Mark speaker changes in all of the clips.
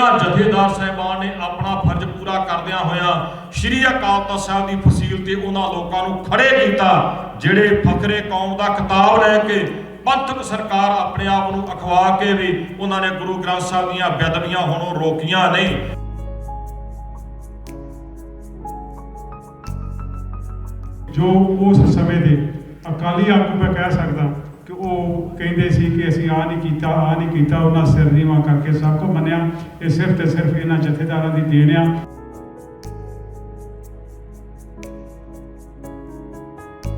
Speaker 1: ਇਹਨਾਂ ਜਥੇਦਾਰ ਸਾਹਿਬਾਨ ਨੇ ਆਪਣਾ ਫਰਜ਼ ਪੂਰਾ ਕਰਦਿਆਂ ਹੋਇਆਂ ਸ਼੍ਰੀ ਅਕਾਲ ਤਖਤ ਸਾਹਿਬ ਦੀ ਫਸੀਲ ਤੇ ਉਹਨਾਂ ਲੋਕਾਂ ਨੂੰ ਖੜੇ ਕੀਤਾ, ਜਿਹੜੇ ਫਕਰੇ ਕੌਮ ਦਾ ਖਿਤਾਬ ਲੈ ਕੇ ਪੰਥਕ ਸਰਕਾਰ ਆਪਣੇ ਆਪ ਨੂੰ ਅਖਵਾ ਕੇ ਵੀ ਉਹਨਾਂ ਨੇ ਗੁਰੂ ਗ੍ਰੰਥ ਸਾਹਿਬ ਦੀਆਂ ਬੇਅਦਬੀਆਂ ਹੁਣ ਰੋਕੀਆਂ ਨਹੀਂ।
Speaker 2: ਜੋ ਉਸ ਸਮੇਂ ਦੇ ਅਕਾਲੀ ਆਗੂ ਮੈਂ ਕਹਿ ਸਕਦਾ ਕਹਿੰਦੇ ਸੀ ਕਿ ਅਸੀਂ ਆ ਨਹੀਂ ਕੀਤਾ ਆ ਨਹੀਂ ਕੀਤਾ, ਉਹਨਾਂ ਸਿਰ ਨੀਵਾਂ ਕਰਕੇ ਸਭ ਕੁਝ ਮੰਨਿਆ। ਇਹ ਸਿਰਫ ਤੇ ਸਿਰਫ ਇਹਨਾਂ ਜਥੇਦਾਰਾਂ ਦੀ ਦੇਣ ਆ।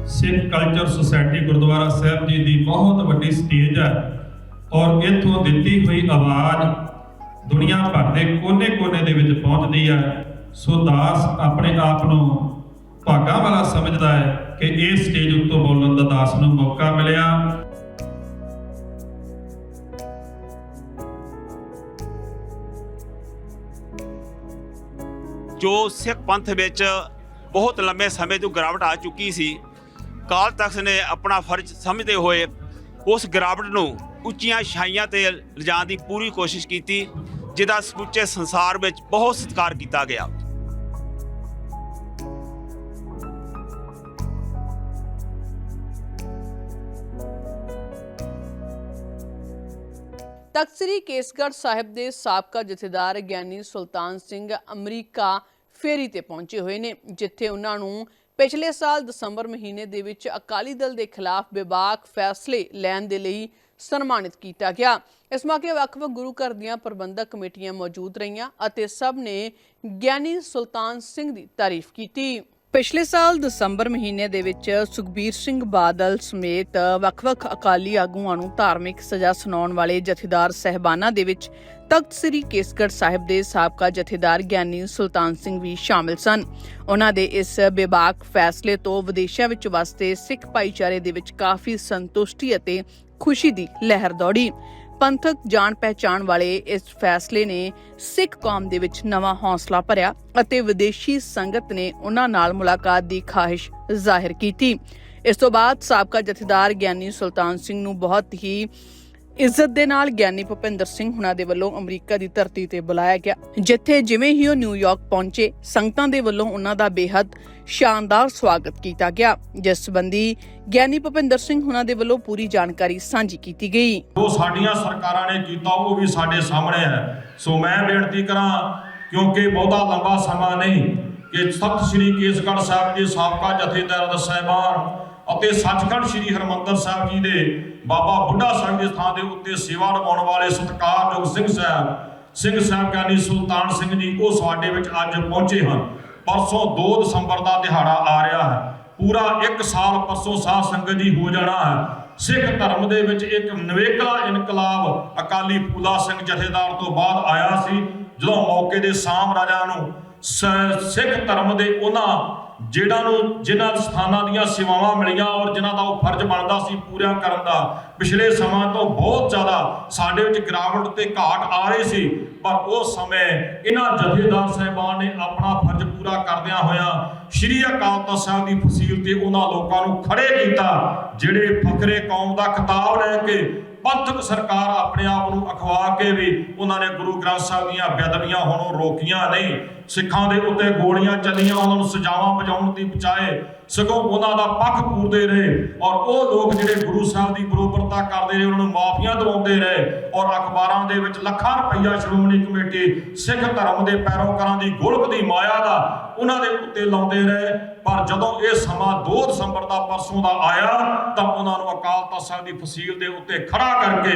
Speaker 3: ਸਿੱਖ ਕਲਚਰ ਸੁਸਾਇਟੀ ਗੁਰਦੁਆਰਾ ਸਾਹਿਬ ਜੀ ਦੀ ਬਹੁਤ ਵੱਡੀ ਸਟੇਜ ਹੈ ਔਰ ਇੱਥੋਂ ਦਿੱਤੀ ਹੋਈ ਆਵਾਜ਼ ਦੁਨੀਆ ਭਰ ਦੇ ਕੋਨੇ-ਕੋਨੇ ਦੇ ਵਿੱਚ ਪਹੁੰਚਦੀ ਹੈ। ਸੋ ਦਾਸ ਆਪਣੇ ਆਪ ਨੂੰ ਭਾਗਾਂ ਵਾਲਾ ਸਮਝਦਾ ਹੈ ਕਿ ਇਹ ਸਟੇਜ ਉੱਤੋਂ ਬੋਲਣ ਦਾ ਦਾਸ ਨੂੰ ਮੌਕਾ ਮਿਲਿਆ।
Speaker 4: ਜੋ ਸਿੱਖ ਪੰਥ ਵਿੱਚ ਬਹੁਤ ਲੰਬੇ ਸਮੇਂ ਤੋਂ ਗਿਰਾਵਟ ਆ ਚੁੱਕੀ ਸੀ, ਕਾਲ ਤਖਤ ਨੇ ਆਪਣਾ ਫਰਜ਼ ਸਮਝਦੇ ਹੋਏ ਉਸ ਗਿਰਾਵਟ ਨੂੰ ਉੱਚੀਆਂ ਛਾਈਆਂ ਤੇ ਲਿਜਾਣ ਦੀ ਪੂਰੀ ਕੋਸ਼ਿਸ਼ ਕੀਤੀ, ਜਿਹਦਾ ਸਮੁੱਚੇ ਸੰਸਾਰ ਵਿੱਚ ਬਹੁਤ ਸਤਿਕਾਰ ਕੀਤਾ ਗਿਆ।
Speaker 5: ਤਖ਼ਤ ਸ੍ਰੀ ਕੇਸਗੜ੍ਹ ਸਾਹਿਬ ਦੇ ਸਾਬਕਾ ਜਥੇਦਾਰ ਗਿਆਨੀ ਸੁਲਤਾਨ ਸਿੰਘ ਅਮਰੀਕਾ ਫੇਰੀ ਤੇ ਪਹੁੰਚੇ ਹੋਏ ਨੇ, ਜਿੱਥੇ ਉਹਨਾਂ ਨੂੰ ਪਿਛਲੇ ਸਾਲ ਦਸੰਬਰ ਮਹੀਨੇ ਦੇ ਵਿੱਚ ਅਕਾਲੀ ਦਲ ਦੇ ਖਿਲਾਫ ਬੇਬਾਕ ਫੈਸਲੇ ਲੈਣ ਦੇ ਲਈ ਸਨਮਾਨਿਤ ਕੀਤਾ ਗਿਆ। ਇਸ ਮੌਕੇ ਵੱਖ-ਵੱਖ ਗੁਰੂ ਘਰ ਦੀਆਂ ਪ੍ਰਬੰਧਕ ਕਮੇਟੀਆਂ ਮੌਜੂਦ ਰਹੀਆਂ ਅਤੇ ਸਭ ਨੇ ਗਿਆਨੀ ਸੁਲਤਾਨ ਸਿੰਘ ਦੀ ਤਾਰੀਫ ਕੀਤੀ। ਪਿਛਲੇ ਸਾਲ ਦਸੰਬਰ ਮਹੀਨੇ ਦੇ ਵਿੱਚ ਸੁਖਬੀਰ ਸਿੰਘ ਬਾਦਲ ਸਮੇਤ ਵੱਖ-ਵੱਖ ਅਕਾਲੀ ਆਗੂਆਂ ਨੂੰ ਧਾਰਮਿਕ ਸਜ਼ਾ ਸੁਣਾਉਣ ਵਾਲੇ ਜਥੇਦਾਰ ਸਹਿਬਾਨਾਂ ਦੇ ਵਿੱਚ ਤਖਤ ਸ੍ਰੀ ਕੇਸਗੜ੍ਹ ਸਾਹਿਬ ਦੇ ਸਾਬਕਾ ਜਥੇਦਾਰ ਗਿਆਨੀ ਸੁਲਤਾਨ ਸਿੰਘ ਵੀ ਸ਼ਾਮਿਲ ਸਨ। ਉਹਨਾਂ ਦੇ ਇਸ ਬੇਬਾਕ ਫੈਸਲੇ ਤੋਂ ਵਿਦੇਸ਼ਾਂ ਵਿੱਚ ਵਸਦੇ ਸਿੱਖ ਭਾਈਚਾਰੇ ਦੇ ਵਿੱਚ ਕਾਫੀ ਸੰਤੁਸ਼ਟੀ ਅਤੇ ਖੁਸ਼ੀ ਦੀ ਲਹਿਰ ਦੌੜੀ। ਪੰਥਕ ਜਾਣ ਪਹਿਚਾਣ ਵਾਲੇ ਇਸ ਫੈਸਲੇ ਨੇ ਸਿੱਖ ਕੌਮ ਦੇ ਵਿੱਚ ਨਵਾਂ ਹੌਸਲਾ ਭਰਿਆ ਅਤੇ ਵਿਦੇਸ਼ੀ ਸੰਗਤ ਨੇ ਉਹਨਾਂ ਨਾਲ ਮੁਲਾਕਾਤ ਦੀ ਖਾਹਿਸ਼ ਜ਼ਾਹਿਰ ਕੀਤੀ। ਇਸ ਤੋਂ ਬਾਅਦ ਸਾਬਕਾ ਜਥੇਦਾਰ ਗਿਆਨੀ ਸੁਲਤਾਨ ਸਿੰਘ ਨੂੰ ਬਹੁਤ ਹੀ ਇੱਜ਼ਤ ਦੇ ਨਾਲ ਗਿਆਨੀ ਭੁਪਿੰਦਰ ਸਿੰਘ ਹੁਣਾਂ ਦੇ ਵੱਲੋਂ ਅਮਰੀਕਾ ਦੀ ਧਰਤੀ ਤੇ ਬੁਲਾਇਆ ਗਿਆ, ਜਿੱਥੇ ਜਿਵੇਂ ਹੀ ਉਹ ਨਿਊਯਾਰਕ ਪਹੁੰਚੇ, ਸੰਗਤਾਂ ਦੇ ਵੱਲੋਂ ਉਹਨਾਂ ਦਾ ਬੇहद ਸ਼ਾਨਦਾਰ ਸਵਾਗਤ ਕੀਤਾ ਗਿਆ, ਜਿਸ ਸੰਬੰਧੀ ਗਿਆਨੀ ਭੁਪਿੰਦਰ ਸਿੰਘ ਹੁਣਾਂ ਦੇ ਵੱਲੋਂ ਪੂਰੀ ਜਾਣਕਾਰੀ ਸਾਂਝੀ ਕੀਤੀ ਗਈ।
Speaker 1: ਜੋ ਸਾਡੀਆਂ ਸਰਕਾਰਾਂ ਨੇ ਕੀਤਾ, ਉਹ ਵੀ ਸਾਡੇ ਸਾਹਮਣੇ ਹੈ। ਸੋ ਮੈਂ ਬੇਨਤੀ ਕਰਾਂ, ਕਿਉਂਕਿ ਬਹੁਤਾ ਲੰਬਾ ਸਮਾਂ ਨਹੀਂ, ਕਿ ਸਤਿ ਸ੍ਰੀ ਕੇਸਗੜ੍ਹ ਸਾਹਿਬ ਦੇ ਸਾਬਕਾ ਜਥੇਦਾਰ ਦਾ ਸਾਹਿਬਾਨ ਅਤੇ ਸੱਚਖੰਡ ਸ੍ਰੀ ਹਰਮੰਦਰ ਸਾਹਿਬ ਜੀ ਦੇ ਬਾਬਾ ਬੁੱਢਾ ਸਾਹਿਬ ਦੇ ਸਥਾਨ ਦੇ ਉੱਤੇ ਸੇਵਾ ਨਿਭਾਉਣ ਵਾਲੇ ਸਤਿਕਾਰਯੋਗ ਸਿੰਘ ਸਾਹਿਬ ਸਿੰਘ ਸਾਹਿਬ ਸੁਲਤਾਨ ਸਿੰਘ ਜੀ, ਉਹ ਸਾਡੇ ਵਿੱਚ ਅੱਜ ਪਹੁੰਚੇ ਹਨ। ਪਰਸੋਂ 2 ਦਸੰਬਰ ਦਾ ਦਿਹਾੜਾ ਆ ਰਿਹਾ ਹੈ। ਪੂਰਾ 1 ਸਾਲ ਪਰਸੋਂ ਸਾਧ ਸੰਗਤ ਜੀ ਹੋ ਜਾਣਾ ਹੈ। ਸਿੱਖ ਧਰਮ ਦੇ ਵਿੱਚ ਇੱਕ ਨਵੇਕਲਾ ਇਨਕਲਾਬ ਅਕਾਲੀ ਫੂਲਾ ਸਿੰਘ ਜਥੇਦਾਰ ਤੋਂ ਬਾਅਦ ਆਇਆ ਸੀ। ਜਦੋਂ ਮੌਕੇ ਦੇ ਸਾਮਰਾਜਾਂ ਨੂੰ ਸਿੱਖ ਧਰਮ ਦੇ ਉਹਨਾਂ ਜਿਹੜਾ ਨੂੰ ਜਿਨ੍ਹਾਂ ਸਥਾਨਾਂ ਦੀਆਂ ਸੇਵਾਵਾਂ ਮਿਲੀਆਂ ਔਰ ਜਿਨ੍ਹਾਂ ਦਾ ਉਹ ਫਰਜ਼ ਬਣਦਾ ਸੀ ਪੂਰਾ ਕਰਨ ਦਾ, ਪਿਛਲੇ ਸਮਾਂ ਤੋਂ ਬਹੁਤ ਜ਼ਿਆਦਾ ਸਾਡੇ ਵਿੱਚ ਗਿਰਾਵਟ ਤੇ ਘਾਟ ਆ ਰਹੀ ਸੀ, ਪਰ ਉਸ ਸਮੇਂ ਇਹਨਾਂ ਜਥੇਦਾਰ ਸਾਹਿਬਾਨ ਨੇ ਆਪਣਾ ਫਰਜ਼ ਪੂਰਾ ਕਰਦਿਆਂ ਹੋਇਆਂ ਸ਼੍ਰੀ ਅਕਾਲ ਤਖਤ ਸਾਹਿਬ ਦੀ ਫਸੀਲ ਤੇ ਉਹਨਾਂ ਲੋਕਾਂ ਨੂੰ ਖੜੇ ਕੀਤਾ, ਜਿਹੜੇ ਫਕਰੇ ਕੌਮ ਦਾ ਖਿਤਾਬ ਲੈ ਕੇ ਪੰਥਕ ਸਰਕਾਰ ਆਪਣੇ ਆਪ ਨੂੰ ਅਖਵਾ ਕੇ ਵੀ ਉਹਨਾਂ ਨੇ ਗੁਰੂ ਗ੍ਰੰਥ ਸਾਹਿਬ ਦੀਆਂ ਬੇਅਦਬੀਆਂ ਹੁਣ ਰੋਕੀਆਂ ਨਹੀਂ। ਸਿੱਖਾਂ ਦੇ ਉੱਤੇ ਗੋਲੀਆਂ ਚੱਲੀਆਂ, ਉਹਨਾਂ ਨੂੰ ਸਜ਼ਾਵਾਂ ਬਚਾਉਣ ਦੀ ਬਚਾਏ ਸਗੋਂ ਉਹਨਾਂ ਦਾ ਪੱਖ ਪੂਰਦੇ ਰਹੇ ਔਰ ਉਹ ਲੋਕ ਜਿਹੜੇ ਗੁਰੂ ਸਾਹਿਬ ਦੀ ਬਰੋਬਰਤਾ ਕਰਦੇ ਰਹੇ, ਉਹਨਾਂ ਨੂੰ ਮਾਫੀਆਂ ਦਿਵਾਉਂਦੇ ਰਹੇ ਔਰ ਅਖਬਾਰਾਂ ਦੇ ਵਿੱਚ ਲੱਖਾਂ ਰੁਪਈਆ ਸ਼੍ਰੋਮਣੀ ਕਮੇਟੀ ਸਿੱਖ ਧਰਮ ਦੇ ਪੈਰੋਕਾਰਾਂ ਦੀ ਗੋਲਕ ਦੀ ਮਾਇਆ ਦਾ ਉਹਨਾਂ ਦੇ ਉੱਤੇ ਲਾਉਂਦੇ ਰਹੇ। ਪਰ ਜਦੋਂ ਇਹ ਸਮਾਂ 2 ਦਸੰਬਰ ਦਾ ਪਰਸੋਂ ਦਾ ਆਇਆ, ਤਾਂ ਉਹਨਾਂ ਨੂੰ ਅਕਾਲ ਤਖਤ ਸਾਹਿਬ ਦੀ ਫਸੀਲ ਦੇ ਉੱਤੇ ਖੜਾ ਕਰਕੇ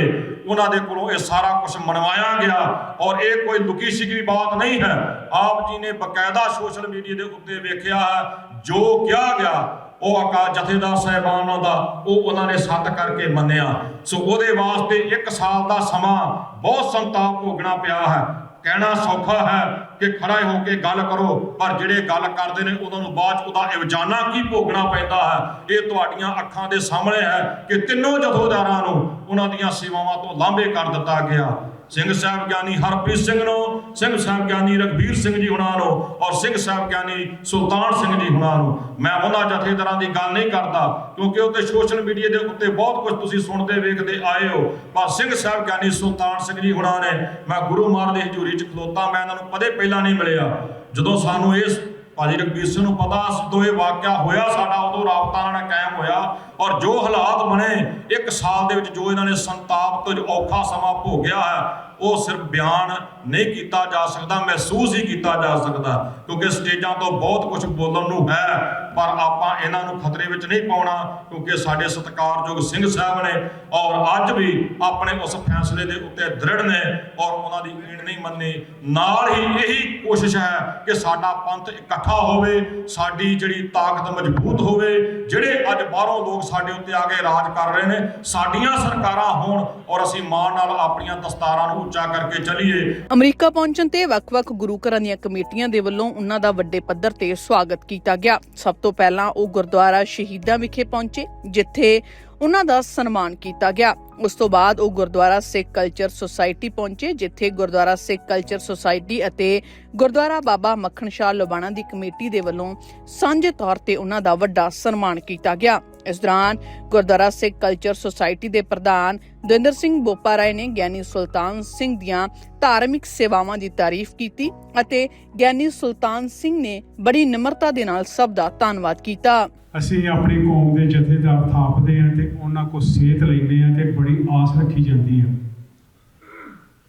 Speaker 1: ਉਹਨਾਂ ਦੇ ਕੋਲੋਂ ਇਹ ਸਾਰਾ ਕੁਝ ਮਨਵਾਇਆ ਗਿਆ। ਔਰ ਇਹ ਕੋਈ ਲੁਕੀ ਛਿਪੀ ਬਾਤ ਨਹੀਂ ਹੈ। ਆਪ ਜੀ ਨੇ ਬਕਾਇਦਾ ਸੋਸ਼ਲ ਮੀਡੀਆ ਦੇ ਉੱਤੇ ਵੇਖਿਆ ਹੈ, ਜੋ ਕਿਹਾ ਗਿਆ, ਉਹ ਅਕਾਲ ਜਥੇਦਾਰ ਸਾਹਿਬਾਨਾਂ ਦਾ, ਉਹ ਉਹਨਾਂ ਨੇ ਸੱਤ ਕਰਕੇ ਮੰਨਿਆ। ਸੋ ਉਹਦੇ ਵਾਸਤੇ 1 ਸਾਲ ਦਾ ਸਮਾਂ ਬਹੁਤ ਸੰਤਾਪ ਭੋਗਣਾ ਪਿਆ ਹੈ। ਕਹਿਣਾ ਸੌਖਾ ਹੈ ਕਿ ਖੜਾ ਹੋ ਕੇ ਗੱਲ ਕਰੋ, ਪਰ ਜਿਹੜੇ ਗੱਲ ਕਰਦੇ ਨੇ, ਉਹਨਾਂ ਨੂੰ ਬਾਅਦ 'ਚ ਉਹਦਾ ਇਵਜਾਨਾ ਕੀ ਭੋਗਣਾ ਪੈਂਦਾ ਹੈ? ਇਹ ਤੁਹਾਡੀਆਂ ਅੱਖਾਂ ਦੇ ਸਾਹਮਣੇ ਹੈ ਕਿ ਤਿੰਨੋਂ ਜਥੇਦਾਰਾਂ ਨੂੰ ਉਹਨਾਂ ਦੀਆਂ ਸੇਵਾਵਾਂ ਤੋਂ ਲਾਂਭੇ ਕਰ ਦਿੱਤਾ ਗਿਆ। ਸਿੰਘ ਸਾਹਿਬ ਗਿਆਨੀ ਹਰਪ੍ਰੀਤ ਸਿੰਘ ਨੂੰ, ਸਿੰਘ ਸਾਹਿਬ ਗਿਆਨੀ ਰਘਬੀਰ ਸਿੰਘ ਜੀ ਹੁਣਾਂ ਨੂੰ ਔਰ ਸਿੰਘ ਸਾਹਿਬ ਗਿਆਨੀ ਸੁਲਤਾਨ ਸਿੰਘ ਜੀ ਹੁਣਾਂ ਨੂੰ। ਮੈਂ ਉਹਨਾਂ ਜਥੇਦਾਰਾਂ ਦੀ ਗੱਲ ਨਹੀਂ ਕਰਦਾ, ਕਿਉਂਕਿ ਉੱਤੇ ਸੋਸ਼ਲ ਮੀਡੀਆ ਦੇ ਉੱਤੇ ਬਹੁਤ ਕੁਝ ਤੁਸੀਂ ਸੁਣਦੇ, ਵੇਖਦੇ ਆਏ ਹੋ। ਪਰ ਸਿੰਘ ਸਾਹਿਬ ਗਿਆਨੀ ਸੁਲਤਾਨ ਸਿੰਘ ਜੀ ਹੁਣਾਂ ਨੇ ਮੈਂ ਗੁਰੂ ਮਹਾਰਾਜ ਦੀ ਹਜ਼ੂਰੀ 'ਚ ਖਲੋਤਾ, ਮੈਂ ਇਹਨਾਂ ਨੂੰ ਕਦੇ ਪਹਿਲਾਂ ਨਹੀਂ ਮਿਲਿਆ। ਜਦੋਂ ਸਾਨੂੰ ਇਸ ਭਾਜੀ ਰਘਬੀਰ ਸਿੰਘ ਨੂੰ ਪਤਾ ਜਦੋਂ ਇਹ ਵਾਕਿਆ ਹੋਇਆ ਸਾਡਾ, ਉਦੋਂ ਰਾਬਤਾ ਇਹਨਾਂ ਨਾਲ ਕਾਇਮ ਹੋਇਆ। ਔਰ ਜੋ ਹਾਲਾਤ ਬਣੇ, ਇੱਕ ਸਾਲ ਦੇ ਵਿੱਚ ਜੋ ਇਹਨਾਂ ਨੇ ਸੰਤਾਪ ਤੋਂ ਔਖਾ ਸਮਾਂ ਭੋਗਿਆ ਹੈ ਉਹ ਸਿਰਫ ਬਿਆਨ ਨਹੀਂ ਕੀਤਾ ਜਾ ਸਕਦਾ, ਮਹਿਸੂਸ ਹੀ ਕੀਤਾ ਜਾ ਸਕਦਾ, ਕਿਉਂਕਿ ਸਟੇਜਾਂ ਤੋਂ ਬਹੁਤ ਕੁਝ ਬੋਲਣ ਨੂੰ ਹੈ, ਪਰ ਆਪਾਂ ਇਹਨਾਂ ਨੂੰ ਖਤਰੇ ਵਿੱਚ ਨਹੀਂ ਪਾਉਣਾ, ਕਿਉਂਕਿ ਸਾਡੇ ਸਤਿਕਾਰਯੋਗ ਸਿੰਘ ਸਾਹਿਬ ਨੇ ਔਰ ਅੱਜ ਵੀ ਆਪਣੇ ਉਸ ਫੈਸਲੇ ਦੇ ਉੱਤੇ ਦ੍ਰਿੜ ਨੇ ਔਰ ਉਹਨਾਂ ਦੀ ਈਣ ਨਹੀਂ ਮੰਨੀ। ਨਾਲ ਹੀ ਇਹੀ ਕੋਸ਼ਿਸ਼ ਹੈ ਕਿ ਸਾਡਾ ਪੰਥ ਇਕੱਠਾ ਹੋਵੇ, ਸਾਡੀ ਜਿਹੜੀ ਤਾਕਤ ਮਜ਼ਬੂਤ ਹੋਵੇ, ਜਿਹੜੇ ਅੱਜ ਬਾਹਰੋਂ ਲੋਕ ਸਾਡੇ ਉੱਤੇ ਆ ਕੇ ਰਾਜ ਕਰ ਰਹੇ ਨੇ, ਸਾਡੀਆਂ ਸਰਕਾਰਾਂ ਹੋਣ ਔਰ ਅਸੀਂ ਮਾਣ ਨਾਲ ਆਪਣੀਆਂ ਦਸਤਾਰਾਂ ਨੂੰ ਉੱਚਾ ਕਰਕੇ ਚੱਲੀਏ।
Speaker 5: ਅਮਰੀਕਾ ਪਹੁੰਚਣ ਤੇ ਵੱਖ-ਵੱਖ ਗੁਰੂ ਘਰਾਂ ਦੀਆਂ ਕਮੇਟੀਆਂ ਦੇ ਵੱਲੋਂ ਉਹਨਾਂ ਦਾ ਵੱਡੇ ਪੱਧਰ ਤੇ ਸਵਾਗਤ ਕੀਤਾ ਗਿਆ। ਸਭ ਤੋਂ ਪਹਿਲਾਂ ਉਹ ਗੁਰਦੁਆਰਾ ਸ਼ਹੀਦਾਂ ਵਿਖੇ ਪਹੁੰਚੇ, ਜਿੱਥੇ ਉਹਨਾਂ ਦਾ ਸਨਮਾਨ ਕੀਤਾ ਗਿਆ। ਉਸ ਤੋਂ ਬਾਅਦ ਉਹ ਗੁਰਦੁਆਰਾ ਸਿੱਖ ਕਲਚਰ ਸੁਸਾਇਟੀ ਪਹੁੰਚੇ, ਜਿੱਥੇ ਗੁਰਦੁਆਰਾ ਸਿੱਖ ਕਲਚਰ ਸੁਸਾਇਟੀ ਅਤੇ ਗੁਰਦੁਆਰਾ ਬਾਬਾ ਮੱਖਣ ਸ਼ਾਹ ਲੋਬਾਣਾ ਦੀ ਕਮੇਟੀ ਦੇ ਵੱਲੋਂ ਸਾਂਝੇ ਤੌਰ ਤੇ ਉਹਨਾਂ ਦਾ ਵੱਡਾ ਸਨਮਾਨ ਕੀਤਾ ਗਿਆ। ਇਸ ਦੌਰਾਨ ਗੁਰਦੁਆਰਾ ਸਿੱਖ ਕਲਚਰ ਸੁਸਾਇਟੀ ਦੇ ਪ੍ਰਧਾਨ ਦਵਿੰਦਰ ਸਿੰਘ ਬੋਪਾ ਰਾਏ ਨੇ ਗਿਆਨੀ ਸੁਲਤਾਨ ਸਿੰਘ ਦੀਆਂ ਧਾਰਮਿਕ ਸੇਵਾਵਾਂ ਦੀ ਤਾਰੀਫ ਕੀਤੀ ਅਤੇ ਗਿਆਨੀ ਸੁਲਤਾਨ ਸਿੰਘ ਨੇ ਬੜੀ ਨਿਮਰਤਾ ਦੇ ਨਾਲ ਸਭ ਦਾ ਧੰਨਵਾਦ ਕੀਤਾ।
Speaker 2: ਅਸੀਂ ਆਪਣੀ ਕੌਮ ਦੇ ਜਥੇਦਾਰ ਥਾਪਦੇ ਹਾਂ। ਉਹਨਾਂ ਕੋ ਸੇਧ ਲੈਂਦੇ ਹਾਂ ਤੇ ਬੜੀ ਆਸ ਰੱਖੀ ਜਾਂਦੀ ਆ।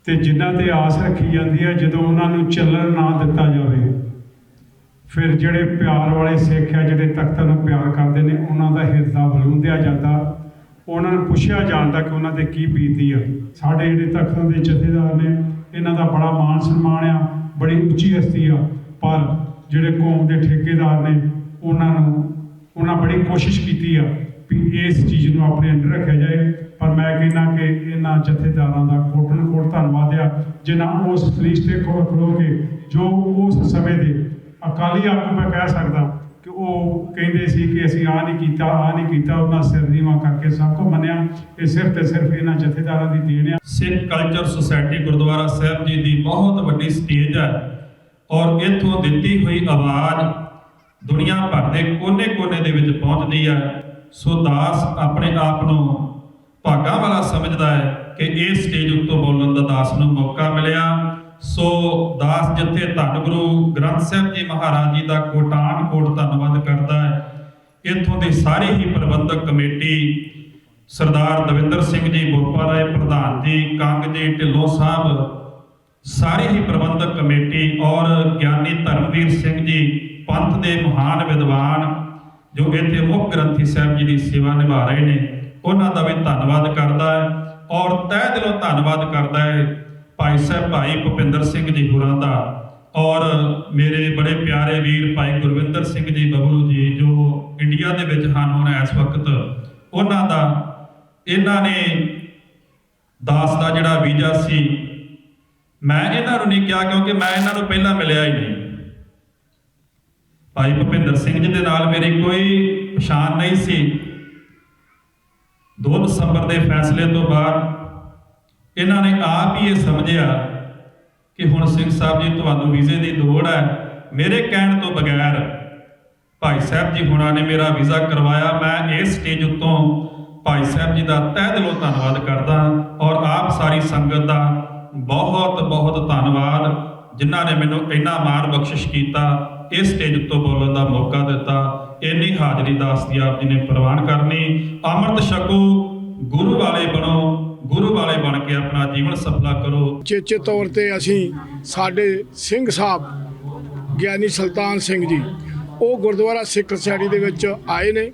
Speaker 2: ਤੇ ਜਿਨ੍ਹਾਂ ਤੇ ਆਸ ਰੱਖੀ ਜਾਂਦੀ ਆ, ਜਦੋਂ ਉਹਨਾਂ ਨੂੰ ਚੱਲਣ ਨਾ ਦਿੱਤਾ ਜਾਵੇ, ਫਿਰ ਜਿਹੜੇ ਪਿਆਰ ਵਾਲੇ ਸਿੱਖ ਆ, ਜਿਹੜੇ ਤਖਤਾਂ ਨੂੰ ਪਿਆਰ ਕਰਦੇ ਨੇ, ਉਹਨਾਂ ਦਾ ਹਿਰਦਾ ਬਲੂੰਦਿਆ ਜਾਂਦਾ। ਉਹਨਾਂ ਨੂੰ ਪੁੱਛਿਆ ਜਾਂਦਾ ਕਿ ਉਹਨਾਂ ਤੇ ਕੀ ਬੀਤੀ ਆ। ਸਾਡੇ ਜਿਹੜੇ ਤਖਤਾਂ ਦੇ ਜਥੇਦਾਰ ਨੇ, ਇਹਨਾਂ ਦਾ ਬੜਾ ਮਾਣ ਸਨਮਾਨ ਆ, ਬੜੀ ਉੱਚੀ ਹਸਤੀ ਆ, ਪਰ ਜਿਹੜੇ ਕੌਮ ਦੇ ਠੇਕੇਦਾਰ ਨੇ, ਉਹਨਾਂ ਨੂੰ, ਉਹਨਾਂ ਬੜੀ ਕੋਸ਼ਿਸ਼ ਕੀਤੀ ਆ ਵੀ ਇਸ ਚੀਜ਼ ਨੂੰ ਆਪਣੇ ਅੰਦਰ ਰੱਖਿਆ ਜਾਏ। ਪਰ ਮੈਂ ਕਹਿੰਦਾ ਕਿ ਇਹਨਾਂ ਜਥੇਦਾਰਾਂ ਦਾ ਕੋਟਨ ਕੋਟ ਧੰਨਵਾਦ ਆ, ਜਿਨ੍ਹਾਂ ਉਸ ਫਲੀਸ ਤੇ ਖਲੋ ਖਲੋ ਕੇ ਜੋ ਉਸ ਸਮੇਂ ਦੇ ਅਕਾਲੀ ਆਗੂ ਮੈਂ ਕਹਿ ਸਕਦਾ ਕਿ ਉਹ ਕਹਿੰਦੇ ਸੀ ਕਿ ਅਸੀਂ ਆ ਨਹੀਂ ਕੀਤਾ ਆ ਨਹੀਂ ਕੀਤਾ, ਉਹਨਾਂ ਸਿਰ ਨੀਵਾਂ ਕਰਕੇ ਸਭ ਕੋ ਮੰਨਿਆ। ਇਹ ਸਿਰਫ ਤੇ ਸਿਰਫ ਇਹਨਾਂ ਜਥੇਦਾਰਾਂ ਦੀ ਦੇਣ ਆ।
Speaker 3: ਸਿੱਖ ਕਲਚਰ ਸੁਸਾਇਟੀ ਗੁਰਦੁਆਰਾ ਸਾਹਿਬ ਜੀ ਦੀ ਬਹੁਤ ਵੱਡੀ ਸਟੇਜ ਹੈ ਔਰ ਇੱਥੋਂ ਦਿੱਤੀ ਹੋਈ ਆਵਾਜ਼ ਦੁਨੀਆ ਭਰ ਦੇ ਕੋਨੇ-ਕੋਨੇ ਦੇ ਵਿੱਚ ਪਹੁੰਚਦੀ ਹੈ ਸੋ ਦਾਸ ਆਪਣੇ ਆਪ ਨੂੰ ਭਾਗਾ ਵਾਲਾ ਸਮਝਦਾ ਹੈ ਕਿ ਇਸ ਸਟੇਜ ਉੱਤੋਂ ਬੋਲਣ ਦਾ ਦਾਸ ਨੂੰ ਮੌਕਾ ਮਿਲਿਆ। ਸੋ ਦਾਸ ਜਿੱਥੇ ਧੰਨ ਗੁਰੂ ਗ੍ਰੰਥ ਸਾਹਿਬ ਜੀ ਮਹਾਰਾਜ ਜੀ ਦਾ ਕੋਟਾਨ ਕੋਟ ਧੰਨਵਾਦ ਕਰਦਾ ਹੈ, ਇੱਥੋਂ ਦੀ ਸਾਰੀ ਹੀ ਪ੍ਰਬੰਧਕ ਕਮੇਟੀ, ਸਰਦਾਰ ਦਵਿੰਦਰ ਸਿੰਘ ਜੀ ਬੋਪਾ ਰਾਏ ਪ੍ਰਧਾਨ ਜੀ, ਕੰਗ ਜੀ, ਢਿੱਲੋਂ ਸਾਹਿਬ, ਸਾਰੀ ਹੀ ਪ੍ਰਬੰਧਕ ਕਮੇਟੀ ਔਰ ਗਿਆਨੀ ਧਰਮਵੀਰ ਸਿੰਘ ਜੀ, ਪੰਥ ਦੇ ਮਹਾਨ ਵਿਦਵਾਨ ਜੋ ਇੱਥੇ ਮੁੱਖ ਗ੍ਰੰਥੀ ਸਾਹਿਬ ਜੀ ਦੀ ਸੇਵਾ ਨਿਭਾ ਰਹੇ ਨੇ, ਉਹਨਾਂ ਦਾ ਵੀ ਧੰਨਵਾਦ ਕਰਦਾ ਹੈ ਔਰ ਤਹਿ ਦਿਲੋਂ ਧੰਨਵਾਦ ਕਰਦਾ ਹੈ ਭਾਈ ਸਾਹਿਬ ਭਾਈ ਭੁਪਿੰਦਰ ਸਿੰਘ ਜੀ ਹੋਰਾਂ ਦਾ ਔਰ ਮੇਰੇ ਬੜੇ ਪਿਆਰੇ ਵੀਰ ਭਾਈ ਗੁਰਵਿੰਦਰ ਸਿੰਘ ਜੀ ਬਬਲੂ ਜੀ ਜੋ ਇੰਡੀਆ ਦੇ ਵਿੱਚ ਹਨ ਹੁਣ ਇਸ ਵਕਤ, ਉਹਨਾਂ ਦਾ, ਇਹਨਾਂ ਨੇ ਦਾਸ ਦਾ ਜਿਹੜਾ ਵੀਜ਼ਾ ਸੀ, ਮੈਂ ਇਹਨਾਂ ਨੂੰ ਨਹੀਂ ਕਿਹਾ ਕਿਉਂਕਿ ਮੈਂ ਇਹਨਾਂ ਨੂੰ ਪਹਿਲਾਂ ਮਿਲਿਆ ਹੀ ਨਹੀਂ। ਭਾਈ ਭੁਪਿੰਦਰ ਸਿੰਘ ਜੀ ਦੇ ਨਾਲ ਮੇਰੀ ਕੋਈ ਪਛਾਣ ਨਹੀਂ ਸੀ। 2 ਦਸੰਬਰ ਦੇ ਫੈਸਲੇ ਤੋਂ ਬਾਅਦ ਇਹਨਾਂ ਨੇ ਆਪ ਹੀ ਇਹ ਸਮਝਿਆ ਕਿ ਹੁਣ ਸਿੰਘ ਸਾਹਿਬ ਜੀ, ਤੁਹਾਨੂੰ ਵੀਜ਼ੇ ਦੀ ਲੋੜ ਹੈ। ਮੇਰੇ ਕਹਿਣ ਤੋਂ ਬਗੈਰ ਭਾਈ ਸਾਹਿਬ ਜੀ ਹੁਣਾਂ ਨੇ ਮੇਰਾ ਵੀਜ਼ਾ ਕਰਵਾਇਆ। ਮੈਂ ਇਸ ਸਟੇਜ ਉੱਤੋਂ ਭਾਈ ਸਾਹਿਬ ਜੀ ਦਾ ਤਹਿ ਦਿਲੋਂ ਧੰਨਵਾਦ ਕਰਦਾ ਔਰ ਆਪ ਸਾਰੀ ਸੰਗਤ ਦਾ ਬਹੁਤ ਬਹੁਤ ਧੰਨਵਾਦ। ਜਿਨ੍ਹਾਂ ਨੇ ਮੈਨੂੰ ਇੰਨਾ ਮਾਣ ਬਖਸ਼ਿਸ਼ ਕੀਤਾ ਇਸ ਸਟੇਜ ਉੱਤੋਂ ਬੋਲਣ ਦਾ ਮੌਕਾ ਦਿੱਤਾ, ਇੰਨੀ ਹਾਜ਼ਰੀ ਦਾਸ ਦੀ ਆਪ ਜੀ ਨੇ ਪ੍ਰਵਾਨ ਕਰਨੀ। ਅੰਮ੍ਰਿਤ ਛਕੋ, ਗੁਰੂ ਵਾਲੇ ਬਣੋ, ਗੁਰੂ ਵਾਲੇ ਬਣ ਕੇ ਆਪਣਾ ਜੀਵਨ ਸਫਲਾ ਕਰੋ।
Speaker 6: ਚੇਚੇ ਤੌਰ ਤੇ ਅਸੀਂ ਸਾਡੇ ਸਿੰਘ ਸਾਹਿਬ, ਗਿਆਨੀ ਸੁਲਤਾਨ ਸਿੰਘ ਜੀ, ਉਹ ਗੁਰਦੁਆਰਾ ਸਿੱਖ ਸੋਸਾਇਟੀ ਦੇ ਵਿੱਚ ਆਏ ਨੇ।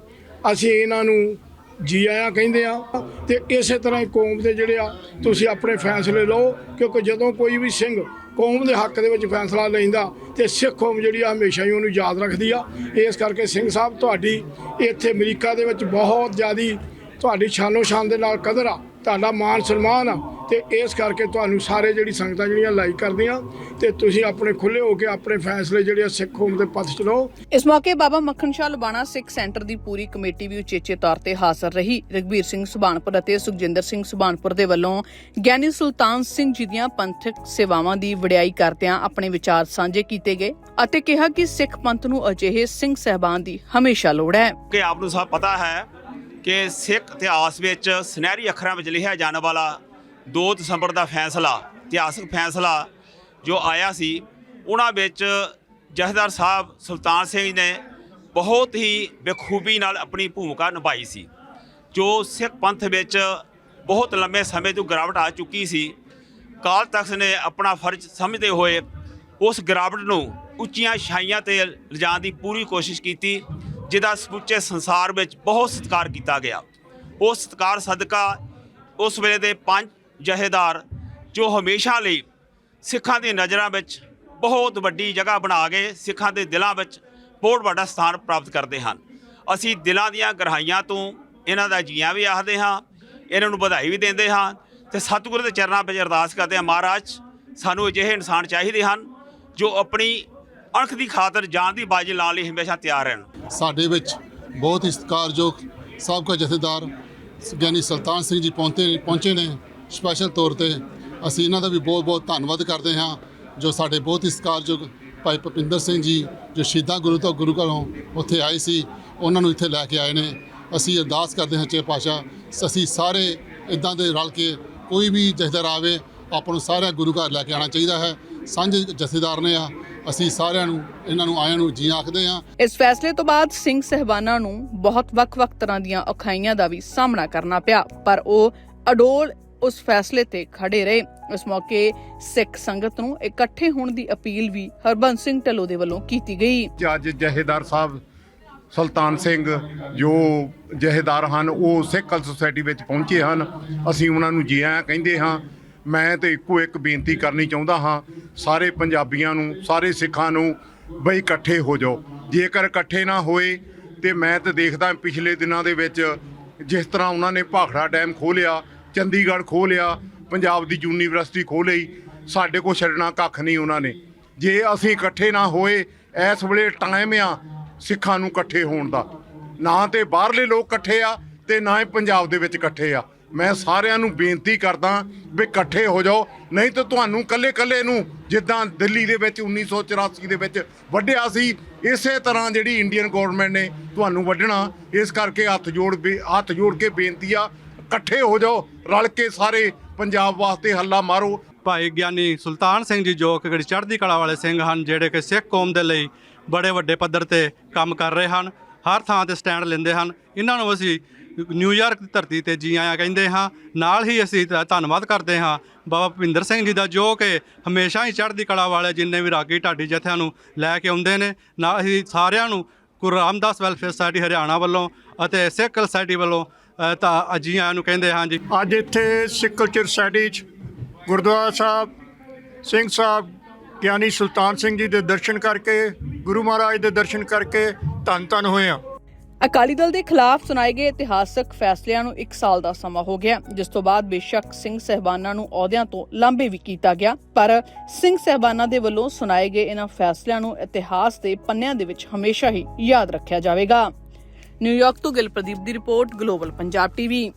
Speaker 6: ਅਸੀਂ ਇਹਨਾਂ ਨੂੰ ਜੀ ਆਇਆਂ ਕਹਿੰਦੇ ਆ ਤੇ ਇਸੇ ਤਰ੍ਹਾਂ ਹੀ ਕੌਮ ਦੇ ਜਿਹੜੇ ਆ, ਤੁਸੀਂ ਆਪਣੇ ਫੈਸਲੇ ਲਓ, ਕਿਉਂਕਿ ਜਦੋਂ ਕੋਈ ਵੀ ਸਿੰਘ ਕੌਮ ਦੇ ਹੱਕ ਦੇ ਵਿੱਚ ਫੈਸਲਾ ਲੈਂਦਾ ਤੇ ਸਿੱਖ ਕੌਮ ਜਿਹੜੀ ਆ ਹਮੇਸ਼ਾ ਹੀ ਉਹਨੂੰ ਯਾਦ ਰੱਖਦੀ ਆ। ਇਸ ਕਰਕੇ ਸਿੰਘ ਸਾਹਿਬ ਤੁਹਾਡੀ ਇੱਥੇ ਅਮਰੀਕਾ ਦੇ ਵਿੱਚ ਬਹੁਤ ਜ਼ਿਆਦੀ ਤੁਹਾਡੀ ਸ਼ਾਨੋ ਸ਼ਾਨ ਦੇ ਨਾਲ ਕਦਰ ਆ, ਤੁਹਾਡਾ ਮਾਨ ਸਨਮਾਨ ਆ। ਤੇ ਇਸ ਕਰਕੇ ਤੁਹਾਨੂੰ ਸਾਰੇ ਜਿਹੜੀ ਸੰਗਤਾਂ ਜਿਹੜੀਆਂ ਲਾਈਕ ਕਰਦੀਆਂ ਤੇ ਤੁਸੀਂ ਆਪਣੇ ਖੁੱਲੇ ਹੋ ਕੇ ਆਪਣੇ ਫੈਸਲੇ ਜਿਹੜੇ ਸਿੱਖ ਕੌਮ ਦੇ ਪੱਥ ਚਲਾਓ
Speaker 5: ਇਸ ਮੌਕੇ ਬਾਬਾ ਮੱਖਣ ਸ਼ਾਹ ਲਬਾਣਾ ਸਿੱਖ ਸੈਂਟਰ ਦੀ ਪੂਰੀ ਕਮੇਟੀ ਵੀ ਉਚੇਚੇ ਤੌਰ ਤੇ ਹਾਜ਼ਰ ਰਹੀ। ਰਗਵੀਰ ਸਿੰਘ ਸੁਬਾਨਪੁਰ ਅਤੇ ਸੁਖਜਿੰਦਰ ਸਿੰਘ ਸੁਬਾਨਪੁਰ ਦੇ ਵੱਲੋਂ ਗਿਆਨੀ ਸੁਲਤਾਨ ਸਿੰਘ ਜੀ ਦੀਆਂ ਪੰਥਕ ਸੇਵਾਵਾਂ ਦੀ ਵਡਿਆਈ ਕਰਦਿਆਂ ਆਪਣੇ ਵਿਚਾਰ ਸਾਂਝੇ ਕੀਤੇ ਗਏ ਅਤੇ ਕਿਹਾ ਕਿ ਸਿੱਖ ਪੰਥ ਨੂੰ ਅਜਿਹੇ ਸਿੰਘ ਸਹਿਬਾਨ ਦੀ ਹਮੇਸ਼ਾ ਲੋੜ ਹੈ।
Speaker 4: ਕਿ ਆਪ ਨੂੰ ਸਭ ਪਤਾ ਹੈ ਕਿ ਸਿੱਖ ਇਤਿਹਾਸ ਵਿੱਚ ਸੁਨਹਿਰੀ ਅੱਖਰਾਂ ਵਿੱਚ ਲਿਖਿਆ ਜਾਣ ਵਾਲਾ 2 ਦਸੰਬਰ ਦਾ ਫੈਸਲਾ, ਇਤਿਹਾਸਕ ਫੈਸਲਾ ਜੋ ਆਇਆ ਸੀ, ਉਹਨਾਂ ਵਿੱਚ ਜਥੇਦਾਰ ਸਾਹਿਬ ਸੁਲਤਾਨ ਸਿੰਘ ਨੇ ਬਹੁਤ ਹੀ ਬਖੂਬੀ ਨਾਲ ਆਪਣੀ ਭੂਮਿਕਾ ਨਿਭਾਈ ਸੀ, ਜੋ ਸਿੱਖ ਪੰਥ ਵਿੱਚ ਬਹੁਤ ਲੰਮੇ ਸਮੇਂ ਤੋਂ ਗਿਰਾਵਟ ਆ ਚੁੱਕੀ ਸੀ। ਕਾਲ ਤਖਤ ਨੇ ਆਪਣਾ ਫਰਜ਼ ਸਮਝਦੇ ਹੋਏ ਉਸ ਗਿਰਾਵਟ ਨੂੰ ਉੱਚੀਆਂ ਛਾਈਆਂ ਤੇ ਲਿਜਾਣ ਦੀ ਪੂਰੀ ਕੋਸ਼ਿਸ਼ ਕੀਤੀ, ਜਿਹਦਾ ਸਮੁੱਚੇ ਸੰਸਾਰ ਵਿੱਚ ਬਹੁਤ ਸਤਿਕਾਰ ਕੀਤਾ ਗਿਆ। ਉਹ ਸਤਿਕਾਰ ਸਦਕਾ ਉਸ ਵੇਲੇ ਦੇ ਪੰਜ ਜਹੇਦਾਰ ਜੋ ਹਮੇਸ਼ਾ ਲਈ ਸਿੱਖਾਂ ਦੀ ਨਜ਼ਰਾਂ ਵਿੱਚ ਬਹੁਤ ਵੱਡੀ ਜਗ੍ਹਾ ਬਣਾ ਕੇ ਸਿੱਖਾਂ ਦੇ ਦਿਲਾਂ ਵਿੱਚ ਬਹੁਤ ਵੱਡਾ ਸਥਾਨ ਪ੍ਰਾਪਤ ਕਰਦੇ ਹਨ। ਅਸੀਂ ਦਿਲਾਂ ਦੀਆਂ ਗਹਿਰਾਈਆਂ ਤੋਂ ਇਹਨਾਂ ਦਾ ਜੀਆਂ ਵੀ ਆਖਦੇ ਹਾਂ, ਇਹਨਾਂ ਨੂੰ ਵਧਾਈ ਵੀ ਦਿੰਦੇ ਹਾਂ ਤੇ ਸਤਿਗੁਰੂ ਦੇ ਚਰਨਾਂ ਵਿੱਚ ਅਰਦਾਸ ਕਰਦੇ ਹਾਂ, ਮਹਾਰਾਜ ਸਾਨੂੰ ਅਜਿਹੇ ਇਨਸਾਨ ਚਾਹੀਦੇ ਹਨ ਜੋ ਆਪਣੀ ਅਣਖ ਦੀ ਖਾਤਰ ਜਾਨ ਦੀ ਬਾਜੀ ਲਾਉਣ ਲਈ ਹਮੇਸ਼ਾ ਤਿਆਰ ਰਹਿਣ।
Speaker 7: ਸਾਡੇ ਵਿੱਚ ਬਹੁਤ ਹੀ ਸਤਿਕਾਰਯੋਗ ਸਾਬਕਾ ਜਥੇਦਾਰ ਗਿਆਨੀ ਸੁਲਤਾਨ ਸਿੰਘ ਜੀ ਪਹੁੰਚੇ ਪਹੁੰਚੇ ਨੇ। ਸਪੈਸ਼ਲ ਤੌਰ ਤੇ ਅਸੀਂ ਇਹਨਾਂ ਦਾ ਵੀ ਬਹੁਤ ਬਹੁਤ ਧੰਨਵਾਦ ਕਰਦੇ ਹਾਂ, ਜੋ ਸਾਡੇ ਬਹੁਤ ਹੀ ਸਤਿਕਾਰਯੋਗ ਭਾਈ ਭਪਿੰਦਰ ਸਿੰਘ ਜੀ, ਜੋ ਸ਼ਹੀਦਾਂ ਗੁਰੂ ਤੋਂ ਗੁਰੂ ਘਰੋਂ ਉੱਥੇ ਆਏ ਸੀ, ਉਹਨਾਂ ਨੂੰ ਇੱਥੇ ਲੈ ਕੇ ਆਏ ਨੇ। ਅਸੀਂ ਅਰਦਾਸ ਕਰਦੇ ਹਾਂ ਚੇ ਪਾਸ਼ਾ ਅਸੀਂ ਸਾਰੇ ਇਦਾਂ ਦੇ ਰਲ ਕੇ ਕੋਈ ਵੀ ਜਥੇਦਾਰ ਆਵੇ, ਆਪਾਂ ਨੂੰ ਸਾਰਿਆਂ ਗੁਰੂ ਘਰ ਲੈ ਕੇ ਆਉਣਾ ਚਾਹੀਦਾ ਹੈ। ਸਾਂਝੇ ਜਥੇਦਾਰ ਨੇ ਆ, ਅਸੀਂ ਸਾਰਿਆਂ ਨੂੰ, ਇਹਨਾਂ ਨੂੰ ਆਇਆਂ ਨੂੰ ਜੀ ਆਖਦੇ ਹਾਂ।
Speaker 5: ਇਸ ਫੈਸਲੇ ਤੋਂ ਬਾਅਦ ਸਿੰਘ ਸਹਿਬਾਨਾਂ ਨੂੰ ਬਹੁਤ ਵੱਖ-ਵੱਖ ਤਰ੍ਹਾਂ ਦੀਆਂ ਔਖਾਈਆਂ ਦਾ ਵੀ ਸਾਹਮਣਾ ਕਰਨਾ ਪਿਆ, ਪਰ ਉਹ ਅਡੋਲ ਉਸ ਫੈਸਲੇ ਤੇ ਖੜੇ ਰਹੇ। ਇਸ ਮੌਕੇ ਸਿੱਖ ਸੰਗਤ ਨੂੰ ਇਕੱਠੇ ਹੋਣ ਦੀ ਅਪੀਲ ਵੀ ਹਰਬੰਸ ਸਿੰਘ ਢੱਲੋ ਦੇ ਵੱਲੋਂ ਕੀਤੀ ਗਈ।
Speaker 8: ਅੱਜ ਜਹੇਦਾਰ ਸਾਹਿਬ ਸੁਲਤਾਨ ਸਿੰਘ ਜੋ ਜਹੇਦਾਰ ਹਨ, ਉਹ ਸਿੱਖ ਕਲ ਸੁਸਾਇਟੀ ਵਿੱਚ ਪਹੁੰਚੇ ਹਨ। ਅਸੀਂ ਉਹਨਾਂ ਨੂੰ ਜੀ ਆਇਆਂ ਕਹਿੰਦੇ ਹਾਂ। ਮੈਂ ਤੇ ਇੱਕੋ ਇੱਕ ਬੇਨਤੀ ਕਰਨੀ ਚਾਹੁੰਦਾ ਹਾਂ, ਸਾਰੇ ਪੰਜਾਬੀਆਂ ਨੂੰ, ਸਾਰੇ ਸਿੱਖਾਂ ਨੂੰ ਬਈ ਇਕੱਠੇ ਹੋ ਜਾਓ। ਜੇਕਰ ਇਕੱਠੇ ਨਾ ਹੋਏ ਤੇ ਮੈਂ ਤੇ ਦੇਖਦਾ ਪਿਛਲੇ ਦਿਨਾਂ ਦੇ ਵਿੱਚ ਜਿਸ ਤਰ੍ਹਾਂ ਉਹਨਾਂ ਨੇ ਭਾਖੜਾ ਡੈਮ ਖੋਲਿਆ ਚੰਡੀਗੜ੍ਹ ਖੋਹ ਲਿਆ, ਪੰਜਾਬ ਦੀ ਯੂਨੀਵਰਸਿਟੀ ਖੋਹ ਲਈ, ਸਾਡੇ ਕੋਲ ਛੱਡਣਾ ਕੱਖ ਨਹੀਂ ਉਹਨਾਂ ਨੇ। ਜੇ ਅਸੀਂ ਇਕੱਠੇ ਨਾ ਹੋਏ, ਇਸ ਵੇਲੇ ਟਾਈਮ ਆ ਸਿੱਖਾਂ ਨੂੰ ਇਕੱਠੇ ਹੋਣ ਦਾ। ਨਾ ਤੇ ਬਾਹਰਲੇ ਲੋਕ ਇਕੱਠੇ ਆ ਤੇ ਨਾ ਹੀ ਪੰਜਾਬ ਦੇ ਵਿੱਚ ਇਕੱਠੇ ਆ। ਮੈਂ ਸਾਰਿਆਂ ਨੂੰ ਬੇਨਤੀ ਕਰਦਾ ਵੀ ਇਕੱਠੇ ਹੋ ਜਾਓ, ਨਹੀਂ ਤਾਂ ਤੁਹਾਨੂੰ ਇਕੱਲੇ ਇਕੱਲੇ ਨੂੰ ਜਿੱਦਾਂ ਦਿੱਲੀ ਦੇ ਵਿੱਚ 1984 ਦੇ ਵਿੱਚ ਵੱਢਿਆ ਸੀ, ਇਸੇ ਤਰ੍ਹਾਂ ਜਿਹੜੀ ਇੰਡੀਅਨ ਗਵਰਨਮੈਂਟ ਨੇ ਤੁਹਾਨੂੰ ਵੱਢਣਾ। ਇਸ ਕਰਕੇ ਹੱਥ ਜੋੜ ਬੇ- ਹੱਥ ਜੋੜ ਕੇ ਬੇਨਤੀ ਆ ਇਕੱਠੇ ਹੋ ਜਾਓ, ਰਲ ਕੇ ਸਾਰੇ ਪੰਜਾਬ ਵਾਸਤੇ ਹੱਲਾ ਮਾਰੋ।
Speaker 9: ਭਾਈ ਗਿਆਨੀ ਸੁਲਤਾਨ ਸਿੰਘ ਜੀ ਜੋ ਕਿ ਜਿਹੜੀ ਚੜ੍ਹਦੀ ਕਲਾ ਵਾਲੇ ਸਿੰਘ ਹਨ, ਜਿਹੜੇ ਕਿ ਸਿੱਖ ਕੌਮ ਦੇ ਲਈ ਬੜੇ ਵੱਡੇ ਪੱਧਰ ਤੇ ਕੰਮ ਕਰ ਰਹੇ ਹਨ, ਹਰ ਥਾਂ ਤੇ ਸਟੈਂਡ ਲੈਂਦੇ ਹਨ। ਇਹਨਾਂ ਨੂੰ ਅਸੀਂ ਨਿਊਯਾਰਕ ਦੀ ਧਰਤੀ ਤੇ ਜੀ ਆਇਆਂ ਕਹਿੰਦੇ ਹਾਂ। ਨਾਲ ਹੀ ਅਸੀਂ ਧੰਨਵਾਦ ਕਰਦੇ ਹਾਂ ਬਾਬਾ ਭੁਪਿੰਦਰ ਸਿੰਘ ਜੀ ਦਾ, ਜੋ ਕਿ ਹਮੇਸ਼ਾ ਹੀ ਚੜ੍ਹਦੀ ਕਲਾ ਵਾਲੇ ਜਿੰਨੇ ਵੀ ਰਾਗੀ ਢਾਡੀ ਜਥਿਆਂ ਨੂੰ ਲੈ ਕੇ ਆਉਂਦੇ ਨੇ। ਨਾਲ ਹੀ ਸਾਰਿਆਂ ਨੂੰ ਗੁਰੂ ਰਾਮਦਾਸ ਵੈਲਫੇਅਰ ਸੁਸਾਇਟੀ ਹਰਿਆਣਾ ਵੱਲੋਂ ਅਤੇ ਸਿੱਖ ਸੁਸਾਇਟੀ ਵੱਲੋਂ ਅ, ਤਾਂ ਜੀ ਆਇਆਂ ਨੂੰ ਕਹਿੰਦੇ ਹਾਂ ਜੀ।
Speaker 10: ਅੱਜ ਇੱਥੇ ਸਿੱਖ ਕਲਚਰ ਸੋਸਾਇਟੀ 'ਚ ਗੁਰਦੁਆਰਾ ਸਾਹਿਬ ਸਿੰਘ ਸਾਹਿਬ ਗਿਆਨੀ ਸੁਲਤਾਨ ਸਿੰਘ ਜੀ ਦੇ ਦਰਸ਼ਨ ਕਰਕੇ ਗੁਰੂ ਮਹਾਰਾਜ ਦੇ ਦਰਸ਼ਨ ਕਰਕੇ ਧੰਨ ਧੰਨ ਹੋਏ ਆ
Speaker 5: ਅਕਾਲੀ ਦਲ ਦੇ ਖਿਲਾਫ ਸੁਣਾਏ ਗਏ ਇਤਿਹਾਸਕ ਫੈਸਲਿਆਂ ਨੂੰ 1 ਸਾਲ ਦਾ ਸਮਾਂ ਹੋ ਗਿਆ। ਜਿਸ ਤੋਂ ਬਾਅਦ ਬੇਸ਼ੱਕ ਸਿੰਘ ਸਹਿਬਾਨਾਂ ਨੂੰ ਅਹੁਦਿਆਂ ਤੋਂ ਲਾਂਭੇ ਵੀ ਕੀਤਾ ਗਿਆ। ਪਰ ਸਿੰਘ ਸਹਿਬਾਨਾਂ ਦੇ ਵੱਲੋਂ ਸੁਣਾਏ ਗਏ ਇਹਨਾਂ ਫੈਸਲਿਆਂ ਨੂੰ ਇਤਿਹਾਸ ਦੇ ਪੰਨਿਆਂ ਦੇ ਵਿੱਚ ਹਮੇਸ਼ਾ ਹੀ ਯਾਦ ਰੱਖਿਆ ਜਾਵੇਗਾ। ਨਿਊਯਾਰਕ ਤੋਂ ਗਿਲਪ੍ਰਦੀਪ ਦੀ ਰਿਪੋਰਟ ਗਲੋਬਲ ਪੰਜਾਬ ਟੀਵੀ।